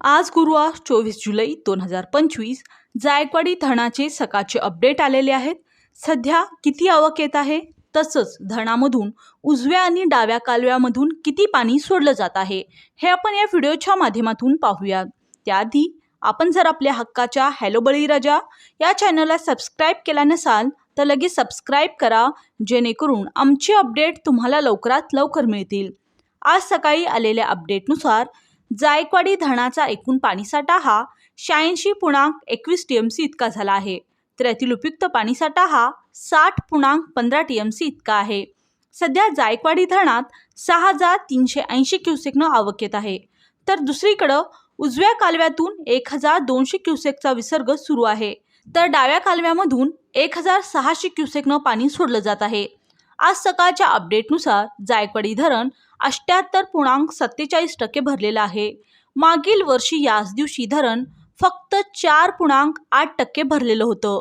आज गुरुवार चोवीस जुलै दोन हजार पंचवीस जायकवाडी धरणाचे सकाळचे अपडेट आलेले आहेत. सध्या किती आवक येत आहे? तसंच धरणामधून उजव्या आणि डाव्या कालव्यामधून किती पाणी सोडलं जात आहे? हे आपण या व्हिडिओच्या माध्यमातून पाहूया त्याआधी आपण जर आपल्या हक्काच्या हॅलो बळीराजा या चॅनलला सबस्क्राईब केला नसाल तर लगेच सबस्क्राईब करा जेणेकरून आमचे अपडेट तुम्हाला लवकरात लवकर मिळतील. आज सकाळी आलेल्या अपडेटनुसार जायकवाडी धरणाचा एकूण पाणीसाठा हा शहाऐंशी पूर्णांक एकवीस टी एम सी इतका झाला आहे. तर यातील उपयुक्त पाणीसाठा हा साठ पूर्णांक पंधरा टी एम सी इतका आहे. सध्या जायकवाडी धरणात सहा हजार तीनशे ऐंशी क्युसेकनं आवक येत आहे. तर दुसरीकडं उजव्या कालव्यातून एक हजार दोनशे क्युसेकचा विसर्ग सुरू आहे. तर डाव्या कालव्यामधून एक हजार सहाशे क्युसेकनं पाणी सोडलं जात आहे. आज सकाळच्या अपडेटनुसार जायकवाडी धरण अष्ट्याहत्तर पूर्णांक सत्तेचाळीस टक्के भरलेलं आहे. मागील वर्षी याच दिवशी धरण फक्त चार पूर्णांक आठ टक्के भरलेलं होतं.